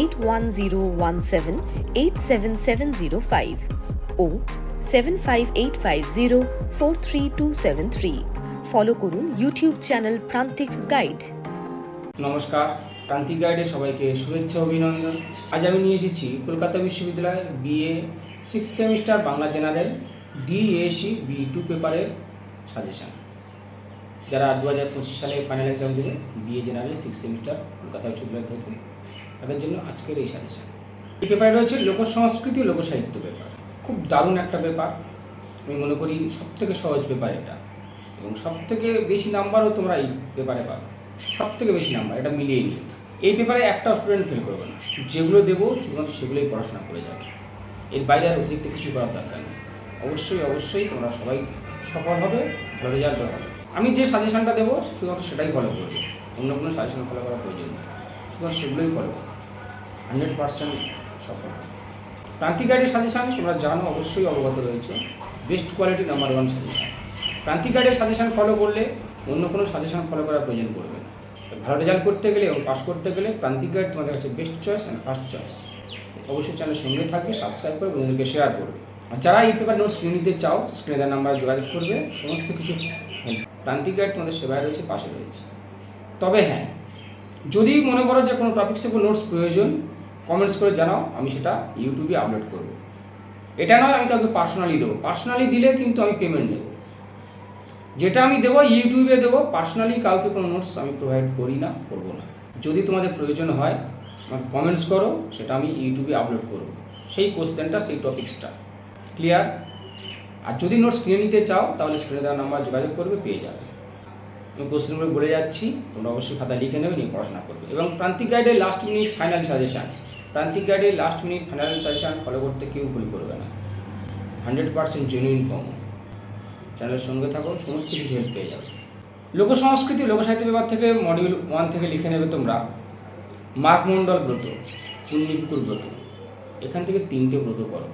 eight one zero one seven eight seven seven zero five ও seven five eight five zero four three two seven three follow করুন YouTube channel Prantik guide নমস্কার প্রান্তিক গাইডে সবাইকে শুভেচ্ছা, অভিনন্দন। আজ আমি নিয়ে এসেছি কলকাতা বিশ্ববিদ্যালয় BA six semester Bangla general DAC B two পেপারের সাজেশান যারা দু হাজার পঁচিশ সালে ফাইনাল এক্সাম দেবে BA general six semester Kolkata বিশ্ববিদ্যালয় থেকে। তাদের জন্য আজকের এই সাজেশান এই পেপারে রয়েছে লোকসংস্কৃতি লোকসাহিত্য পেপার খুব দারুণ একটা পেপার আমি মনে করি সব থেকে সহজ পেপার এটা। এবং সব থেকে বেশি নাম্বারও তোমরা এই পেপারে পাবে। সব থেকে বেশি নাম্বার এটা মিলিয়ে নিই এই পেপারে একটা স্টুডেন্ট ফেল করবে না। যেগুলো দেবো, শুধুমাত্র সেগুলোই পড়াশোনা করে যাবে। এর বাইরে আর অতিরিক্ত কিছু করার দরকার নেই। অবশ্যই অবশ্যই তোমরা সবাই সফল হবে, ভালো রেজাল্টও হবে। আমি যে সাজেশনটা দেবো, শুধুমাত্র সেটাই ফলো করবে। অন্য কোনো সাজেশন ফলো করার প্রয়োজন নেই। শুধুমাত্র সেগুলোই ফলো করবে। হান্ড্রেড পার্সেন্ট সফল। প্রান্তিক সাজেশন তোমরা জানো, অবশ্যই অবগত রয়েছে। Best quality number one suggestion. Prantik suggestion follow করলে অন্য কোনো সাজেশান ফলো করার প্রয়োজন পড়বে। ভালো রেজাল্ট করতে গেলে এবং পাস করতে গেলে প্রান্তিক গাইড তোমাদের কাছে best choice and first choice অবশ্যই চ্যানেল সঙ্গে থাকবে সাবস্ক্রাইব করে বন্ধুদেরকে শেয়ার করবে। আর যারা এই পেপার নোট স্ক্রিন নিতে চাও স্ক্রিনে দেওয়ার নাম্বারে যোগাযোগ করবে। সমস্ত কিছু। প্রান্তিক গাইড তোমাদের সেবায় রয়েছে, পাশে রয়েছে। তবে হ্যাঁ যদি মনে করো যে কোনো টপিক্সে কোনো নোটস প্রয়োজন কমেন্টস করে জানাও, আমি সেটা ইউটিউবে আপলোড করব। এটা নয় আমি কাউকে পার্সোনালি দেবো। পার্সোনালি দিলে কিন্তু আমি পেমেন্ট নেব। যেটা আমি দেবো ইউটিউবে দেবো। পার্সোনালি কাউকে কোনো নোটস আমি প্রোভাইড করি না, করব না। যদি তোমাদের প্রয়োজন হয়, আমাকে কমেন্টস করো, সেটা আমি ইউটিউবে আপলোড করব। সেই কোশ্চেনটা সেই টপিক্সটা ক্লিয়ার আর যদি নোটস কিনে নিতে চাও, তাহলে স্ক্রিনে দেওয়া নাম্বার যোগাযোগ করবে, পেয়ে যাবে। আমি কোশ্চেনগুলো বলে যাচ্ছি, তোমরা অবশ্যই খাতা লিখে নেবে, নিয়ে পড়াশোনা করবে। এবং প্রান্তিক গাইডের last minute final suggestion Prantik গাইডের last minute final suggestion follow করতে কেউ ভুল করবে না। হান্ড্রেড পার্সেন্ট জেনুইন কম চ্যানেলের সঙ্গে থাকো, সমস্ত কিছু হেল্প পেয়ে যাবে। লোক সংস্কৃতি লোকসাহিত্য বিভাগ থেকে মডিউল ওয়ান থেকে লিখে নেবে তোমরা মাঘমণ্ডল ব্রত, পুণ্যপুকুর ব্রত। এখান থেকে তিনটে ব্রত করো।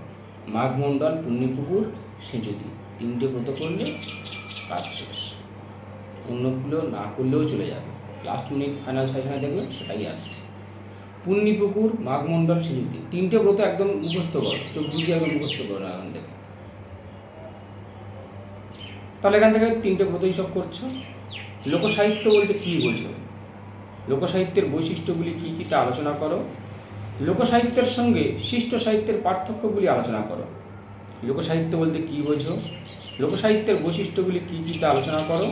মাঘমণ্ডল পুণ্যপুকুর, সেজুতি। তিনটে ব্রত করলে কাজ শেষ। অন্যগুলো না করলেও চলে যাবে। লাস্ট মিনিট ফাইনাল সেশনে দেখবে সেটাই আসছে। পুণ্যপুকুর মাঘমণ্ডল সেজুতি তিনটে ব্রত একদম মুখস্থ করো, চোখ বুঝিয়ে একদম মুখস্থ করো এখান থেকে। তাহলে এখান থেকে তিনটে ব্রতই সব করছ। লোকসাহিত্য বলতে কী বোঝো? লোকসাহিত্যের বৈশিষ্ট্যগুলি কী কী তা আলোচনা করো। লোকসাহিত্যের সঙ্গে শিষ্ট সাহিত্যের পার্থক্যগুলি আলোচনা করো। লোকসাহিত্য বলতে কী বোঝো? লোকসাহিত্যের বৈশিষ্ট্যগুলি কী কী তা আলোচনা করো।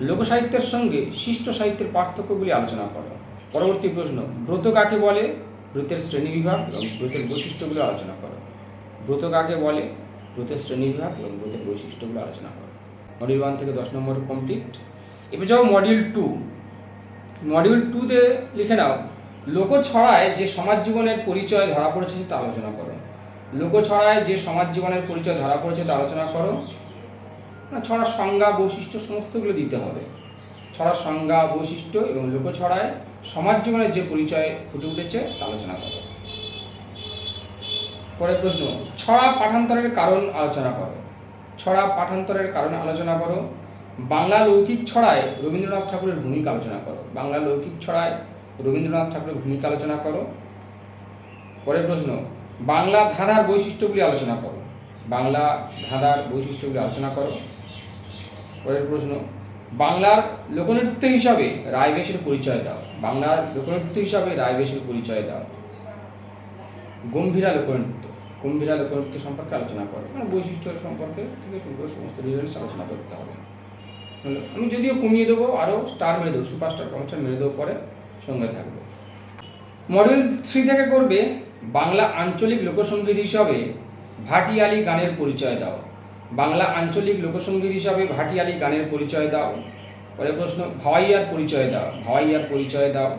লোকসাহিত্যের সঙ্গে শিষ্ট সাহিত্যের পার্থক্যগুলি আলোচনা করো। পরবর্তী প্রশ্ন, ব্রত কাকে বলে? ব্রতের শ্রেণীবিভাগ এবং ব্রতের বৈশিষ্ট্যগুলো আলোচনা করো। ব্রত কাকে বলে? ব্রতের শ্রেণীবিভাগ এবং ব্রতের বৈশিষ্ট্যগুলো আলোচনা করো। মডিউল ওয়ান থেকে দশ নম্বর কমপ্লিট এবার যাও মডিউল টু মডিউল টুতে লিখে নাও, লোক ছড়ায় যে সমাজ জীবনের পরিচয় ধরা পড়েছে তা আলোচনা করো। লোকছড়ায় যে সমাজ জীবনের পরিচয় ধরা পড়েছে তা আলোচনা করো। ছড়ার সংজ্ঞা, বৈশিষ্ট্য, সমস্তগুলো দিতে হবে। ছড়ার সংজ্ঞা, বৈশিষ্ট্য এবং লোকছড়ায় সমাজ জীবনের যে পরিচয় ফুটে উঠেছে, তা আলোচনা করো। পরের প্রশ্ন, ছড়া পাঠান্তরের কারণ আলোচনা করো। ছড়া পাঠান্তরের কারণ আলোচনা করো। বাংলা লৌকিক ছড়ায় রবীন্দ্রনাথ ঠাকুরের ভূমিকা আলোচনা করো। বাংলা লৌকিক ছড়ায় রবীন্দ্রনাথ ঠাকুরের ভূমিকা আলোচনা করো। পরের প্রশ্ন, বাংলা ধাঁধার বৈশিষ্ট্যগুলি আলোচনা করো। বাংলা ধাঁধার বৈশিষ্ট্যগুলি আলোচনা করো। পরের প্রশ্ন বাংলার লোকনৃত্য হিসাবে রায়বেশের পরিচয় দাও। বাংলার লোকনৃত্য হিসাবে রায়বেশের পরিচয় দাও। গম্ভীরা লোকনৃত্য। গম্ভীরা লোকনৃত্য সম্পর্কে আলোচনা করো। মানে বৈশিষ্ট্য সম্পর্কে থেকে শুরু করে সমস্ত ডিটেলস আলোচনা করতে হবে। আমি যদিও কমিয়ে দেবো আরও স্টার মেরে দেবো সুপার স্টার কনস্টার মেরে দেবো পরে সঙ্গে থাকবে। মডিউল থ্রি থেকে করবে, বাংলা আঞ্চলিক লোকসঙ্গীত হিসাবে ভাটিয়ালি গানের পরিচয় দাও। বাংলা আঞ্চলিক লোকসঙ্গীত হিসাবে ভাটিয়ালি গানের পরিচয় দাও। পরে প্রশ্ন, ভাওয়াইয়ার পরিচয় দাও। ভাওয়াইয়ার পরিচয় দাও।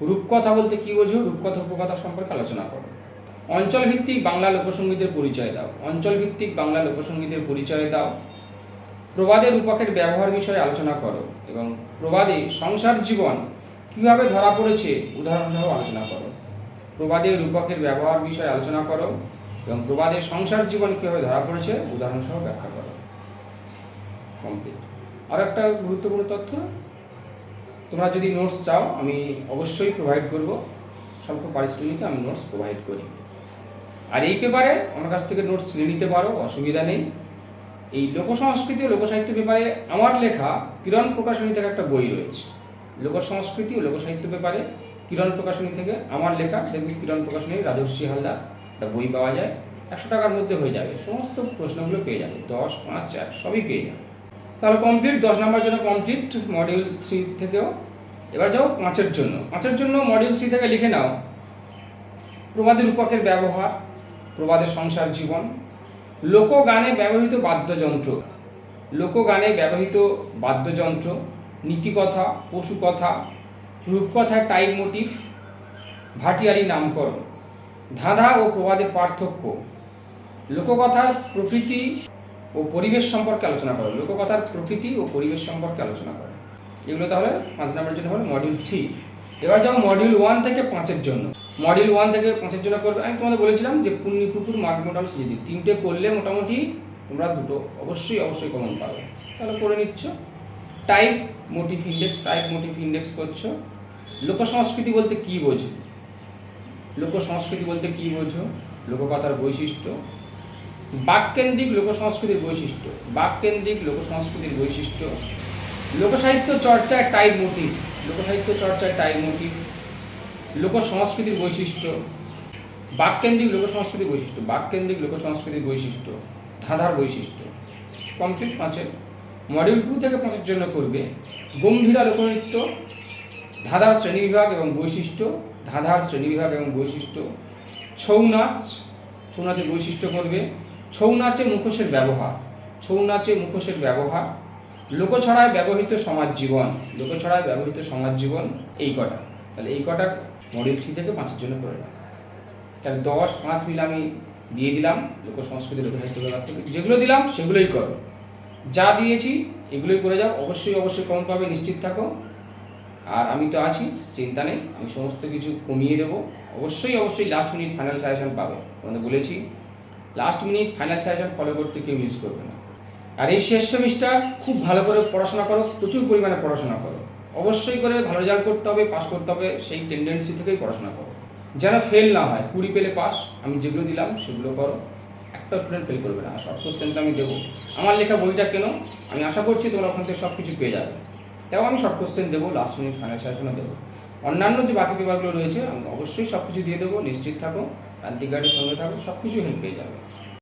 রূপকথা বলতে কী বোঝো? রূপকথা, উপকথা সম্পর্কে আলোচনা করো। অঞ্চলভিত্তিক বাংলা লোকসঙ্গীতের পরিচয় দাও। অঞ্চলভিত্তিক বাংলা লোকসঙ্গীতের পরিচয় দাও। প্রবাদে রূপকের ব্যবহার বিষয়ে আলোচনা করো এবং প্রবাদে সংসার জীবন কীভাবে ধরা পড়েছে, উদাহরণসহ আলোচনা করো। প্রবাদে রূপকের ব্যবহার বিষয়ে আলোচনা করো। এবং প্রবাদের সংসার জীবন কীভাবে ধরা পড়েছে, উদাহরণসহ ব্যাখ্যা করো। কমপ্লিট আর একটা গুরুত্বপূর্ণ তথ্য, তোমরা যদি নোটস চাও, আমি অবশ্যই প্রোভাইড করব। স্বল্প পারিশ্রমিকে আমি নোটস প্রোভাইড করি। আর এই পেপারে আমার কাছ থেকে নোটস নিয়ে নিতে পারো, অসুবিধা নেই। এই লোকসংস্কৃতি ও লোকসাহিত্য পেপারে আমার লেখা কিরণ প্রকাশনী থেকে একটা বই রয়েছে। লোকসংস্কৃতি ও লোকসাহিত্য পেপারে কিরণ প্রকাশনী থেকে আমার লেখা দেখবি কিরণ প্রকাশনী রাজস্বী হালদার। একটা বই পাওয়া যায়, একশো টাকার মধ্যে হয়ে যাবে, সমস্ত প্রশ্নগুলো পেয়ে যাবে, দশ, পাঁচ, চার, সবই পেয়ে যাবে। তাহলে কমপ্লিট দশ নম্বর জন্য কমপ্লিট মডিউল থ্রি থেকেও। এবার যাও পাঁচের জন্য। পাঁচের জন্য মডিউল থ্রি থেকে লিখে নাও। প্রবাদের রূপকের ব্যবহার, প্রবাদের সংসার জীবন, লোকগানে ব্যবহৃত বাদ্যযন্ত্র, লোকগানে ব্যবহৃত বাদ্যযন্ত্র, নীতিকথা, পশুকথা, রূপকথার টাইপ মোটিভ ভাটিয়ারি নামকরণ। ধাঁধা ও প্রবাদের পার্থক্য। লোককথার প্রকৃতি ও পরিবেশ সম্পর্কে আলোচনা করো। লোককথার প্রকৃতি ও পরিবেশ সম্পর্কে আলোচনা করো। এগুলো তাহলে পাঁচ নম্বরের জন্য হলো মডিউল থ্রি এবার যাও মডিউল ওয়ান থেকে পাঁচের জন্য। মডিউল ওয়ান থেকে পাঁচের জন্য করবে। আমি তোমাদের বলেছিলাম যে পুণ্যি পুকুর মাঘ মোটামুটি যদি তিনটে করলে মোটামুটি তোমরা দুটো অবশ্যই অবশ্যই কমন পাবে। তাহলে করে নিচ্ছ। Type motive index type motive index করছ। লোক সংস্কৃতি বলতে কী বোঝো? লোকসংস্কৃতি বলতে কী বোঝো? লোককথার বৈশিষ্ট্য? বাককেন্দ্রিক লোকসংস্কৃতির বৈশিষ্ট্য। বাককেন্দ্রিক লোকসংস্কৃতির বৈশিষ্ট্য? লোকসাহিত্য চর্চায় টাইপ মোটিভ। লোকসাহিত্য চর্চায় টাইপ মোটিভ। লোক সংস্কৃতির বৈশিষ্ট্য? বাককেন্দ্রিক লোক সংস্কৃতির বৈশিষ্ট্য। বাককেন্দ্রিক লোক সংস্কৃতির বৈশিষ্ট্য। ধাঁধার বৈশিষ্ট্য। কমপ্লিট পাঁচের। মডিউল টু থেকে পাঁচের জন্য করবে। গম্ভীরা লোকনৃত্য, ধাঁধার শ্রেণীবিভাগ এবং বৈশিষ্ট্য ধাঁধার শ্রেণীবিভাগ এবং বৈশিষ্ট্য। ছৌ নাচ, ছৌ নাচের বৈশিষ্ট্য করবে। ছৌ নাচে মুখোশের ব্যবহার, ছৌ নাচে মুখোশের ব্যবহার। লোকছড়ায় ব্যবহৃত সমাজ জীবন, লোকছড়ায় ব্যবহৃত সমাজ জীবন এই কটা। তাহলে এই কটা মডেল থ্রি থেকে পাঁচের জন্য করে রাখ তাহলে দশ, পাঁচ মিলে আমি দিয়ে দিলাম, লোক সংস্কৃতি, লোক সাহিত্য থেকে। যেগুলো দিলাম সেগুলোই করো। যা দিয়েছি এগুলোই করে যাও। অবশ্যই অবশ্যই কম পাবে নিশ্চিত থাকো। আর আমি তো আছি, চিন্তা নেই, আমি সমস্ত কিছু কমিয়ে দেবো। অবশ্যই অবশ্যই লাস্ট মিনিট ফাইনাল সাজেশন পাবে। তোমাদের বলেছি last minute final suggestion follow করতে কেউ মিস করবে না। আর এই শেষ সেমিস্টার খুব ভালো করে পড়াশোনা করো, প্রচুর পরিমাণে পড়াশোনা করো। অবশ্যই করে ভালো রেজাল্ট করতে হবে পাস করতে হবে, সেই টেন্ডেন্সি থেকেই পড়াশোনা করো। যেন ফেল না হয়, কুড়ি পেলে পাস আমি যেগুলো দিলাম সেগুলো করো। একটা স্টুডেন্ট ফেল করবে না শর্ট কোশ্চেনটা আমি দেবো। আমার লেখা বইটা কেন? আমি আশা করছি তোমরা ওখান থেকে সব কিছু পেয়ে যাবে। তাও আমি শর্ট কোশ্চেন দেবো লাস্ট মিনিট ফাইনাল সেশনে দেবো। অন্যান্য যে বাকি বিভাগগুলো রয়েছে, আমি অবশ্যই সব কিছু দিয়ে দেবো, নিশ্চিত থাকো গাইডের সঙ্গে থাকো সব কিছু হেল্প পেয়ে যাবে।